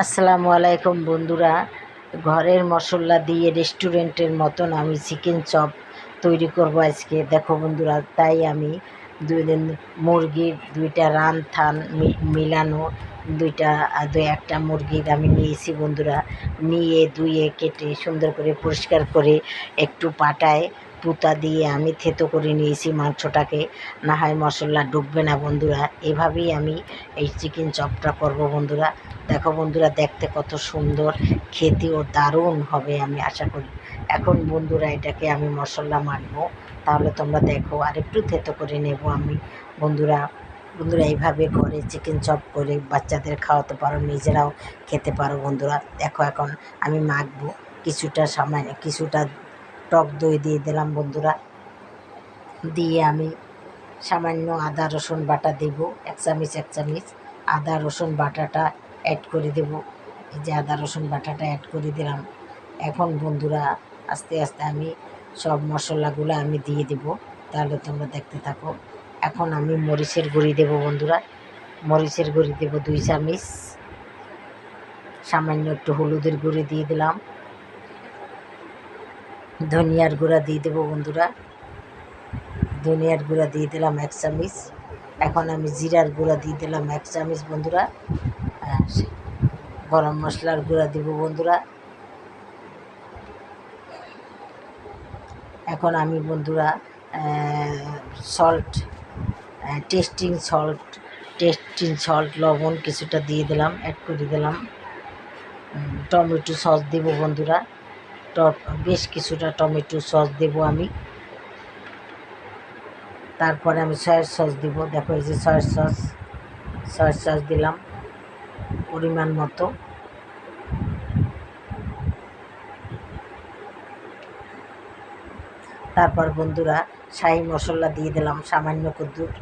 আসসালামু আলাইকুম বন্ধুরা। ঘরের মশলা দিয়ে রেস্টুরেন্টের মতন আমি চিকেন চপ তৈরি করব আজকে। দেখো বন্ধুরা, তাই আমি দুই দিন মুরগির দুইটা রান থান মিলানো, দুইটা দুই একটা মুরগির আমি নিয়েছি বন্ধুরা। নিয়ে ধুয়ে, কেটে সুন্দর করে পরিষ্কার করে একটু পাটায় পুতা দিয়ে আমি থেতো করে নিয়েছি মাংসটাকে। না হয় মশলা ডুববে না বন্ধুরা। এভাবেই আমি এই চিকেন চপটা করব বন্ধুরা। দেখো বন্ধুরা, দেখতে কত সুন্দর। খেতেও দারুণ হবে আমি আশা করি। এখন বন্ধুরা এটাকে আমি মশলা মাখবো। তাহলে তোমরা দেখো, আর একটু থেতো করে নেব আমি। বন্ধুরা বন্ধুরা এইভাবে ঘরে চিকেন চপ করে বাচ্চাদের খাওয়াতে পারো, নিজেরাও খেতে পারো বন্ধুরা। দেখো এখন আমি মাখবো। কিছুটা সামান্য, কিছুটা টক দই দিয়ে দিলাম বন্ধুরা। দিয়ে আমি সামান্য আদা, রসুন বাটা দেব, এক চামচ এক চামচ। আদা, রসুন বাটাটা অ্যাড করে দেব। এই যে আদা, রসুন বাটাটা অ্যাড করে দিলাম। এখন বন্ধুরা, আস্তে আস্তে আমি সব মশলাগুলো আমি দিয়ে দেব। তাহলে তোমরা দেখতে থাকো। এখন আমি মরিচের গুঁড়ি দেব বন্ধুরা। মরিচের গুঁড়ি দেব দুই চামচ। সামান্য একটু হলুদের গুঁড়ি দিয়ে দিলাম। ধনিয়ার গুঁড়া দিয়ে দেবো বন্ধুরা। ধনিয়ার গুঁড়া দিয়ে দিলাম এক চামচ। এখন আমি জিরার গুঁড়া দিয়ে দিলাম এক চামচ বন্ধুরা। আর গরম মশলার গুঁড়া দিব বন্ধুরা। এখন আমি বন্ধুরা salt testing salt testing salt লবণ কিছুটা দিয়ে দিলাম অ্যাড করে দিলাম। টমেটো সস দেব বন্ধুরা। বেশ কিছুটা টমেটো সস দেব আমি। তারপরে আমি সয়ার সস দিব। দেখো এই যে সয়ার সস সয়ার সস দিলাম পরিমাণ মতো। তারপর বন্ধুরা, শাহি মশলা দিয়ে দিলাম সামান্য কদ্দুর।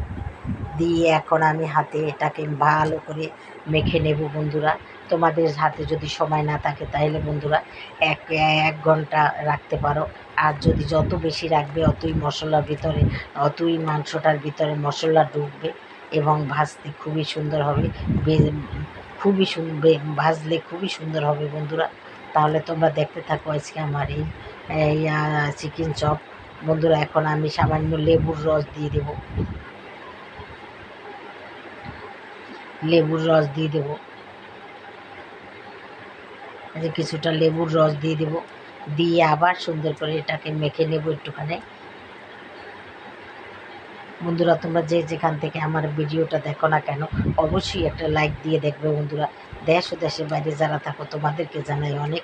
দিয়ে এখন আমি হাতে এটাকে ভালো করে মেখে নেব বন্ধুরা। তোমাদের হাতে যদি সময় না থাকে, তাহলে বন্ধুরা এক এক ঘণ্টা রাখতে পারো। আর যদি যত বেশি রাখবে, অতই মশলার ভিতরে, অতই মাংসটার ভিতরে মশলা ঢুকবে এবং ভাজতে খুবই সুন্দর হবে। খুবই সুন্দর ভাজলে খুবই সুন্দর হবে বন্ধুরা। তাহলে তোমরা দেখতে থাকো আজকে আমার এই চিকেন চপ। বন্ধুরা, এখন আমি সামান্য লেবুর রস দিয়ে দেব। লেবুর রস দিয়ে দেব। যে কিছুটা লেবুর রস দিয়ে দেব। দিয়ে আবার সুন্দর করে এটাকে মেখে নেব একটুখানি। বন্ধুরা, তোমরা যে যেখান থেকে আমার ভিডিওটা দেখো না কেন, অবশ্যই একটা লাইক দিয়ে দেখবে বন্ধুরা। দেশ ও দেশের বাইরে যারা থাকো, তোমাদেরকে জানাই অনেক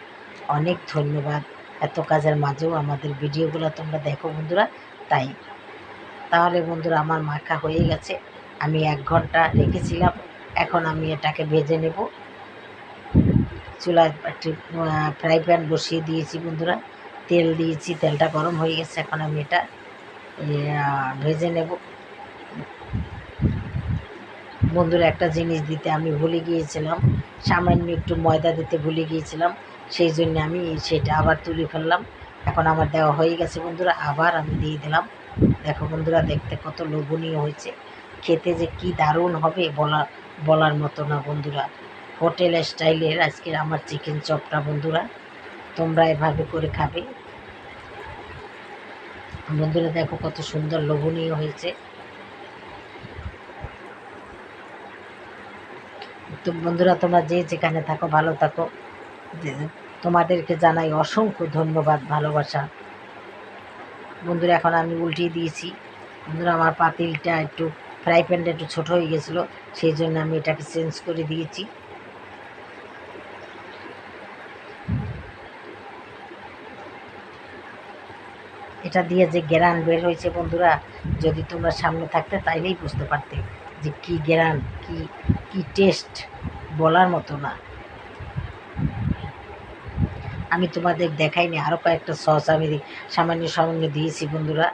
অনেক ধন্যবাদ। এত কাজের মাঝেও আমাদের ভিডিওগুলো তোমরা দেখো বন্ধুরা, তাই। তাহলে বন্ধুরা, আমার মাখা হয়ে গেছে। আমি এক ঘণ্টা রেখেছিলাম, এখন আমি এটাকে ভেজে নেব। চুলায় একটি ফ্রাই প্যান বসিয়ে দিয়েছি বন্ধুরা। তেল দিয়েছি, তেলটা গরম হয়ে গেছে, এখন আমি এটা ভেজে নেব। বন্ধুরা, একটা জিনিস দিতে আমি ভুলে গিয়েছিলাম। সামান্য একটু ময়দা দিতে ভুলে গিয়েছিলাম। সেই জন্য আমি সেটা আবার তুলে ফেললাম। এখন আমার দেওয়া হয়ে গেছে বন্ধুরা, আবার আমি দিয়ে দিলাম। দেখো বন্ধুরা, দেখতে কত লোভনীয় হয়েছে। খেতে যে কি দারুণ হবে বলা, বলার মতো না বন্ধুরা। হোটেল স্টাইলের আজকের আমার চিকেন চপটা, বন্ধুরা। তোমরা এভাবে করে খাবে। বন্ধুরা, দেখো কত সুন্দর লোভনীয় হয়েছে। তো বন্ধুরা, তোমরা যে যেখানে থাকো, ভালো থাকো। তোমাদেরকে জানাই অসংখ্য ধন্যবাদ, ভালোবাসা। বন্ধুরা, এখন আমি উল্টিয়ে দিয়েছি। বন্ধুরা, আমার পাতিলটা একটু ফ্রাই প্যানটা একটু ছোটো হয়ে গেছিল, সেই জন্য আমি এটাকে চেঞ্জ করে দিয়েছি। এটা দিয়ে যে গ্যারান বের হয়েছে বন্ধুরা, যদি তোমরা সামনে থাকতে তাইলেই বুঝতে পারতে যে কি গ্যারান কি কি টেস্ট বলার মতো না। আমি তোমাদের দেখাইনি আরও কয়েকটা সস আমি সামান্য সামান্য দিয়েছি বন্ধুরা।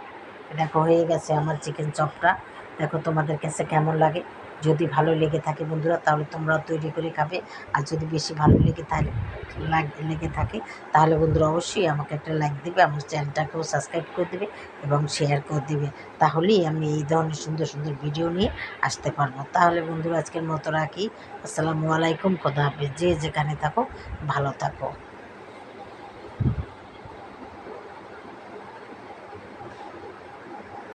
দেখো, হয়ে গেছে আমার চিকেন চপটা দেখো তোমাদের কাছে কেমন লাগে? যদি ভালো লেগে থাকে বন্ধুরা, তাহলে তোমরাও তৈরি করে খাবে। আর যদি বেশি ভালো লেগে থাকে লাগ- লেগে থাকে, তাহলে বন্ধুরা অবশ্যই আমাকে একটা লাইক দেবে, আমার চ্যানেলটাকেও সাবস্ক্রাইব করে দেবে এবং শেয়ার করে দেবে। তাহলেই আমি এই ধরনের সুন্দর সুন্দর ভিডিও নিয়ে আসতে পারব। তাহলে বন্ধুরা আজকের মতো রাখি। আসসালামু আলাইকুম, খোদা হাফেজ। যে যেখানে থাকো, ভালো থাকো।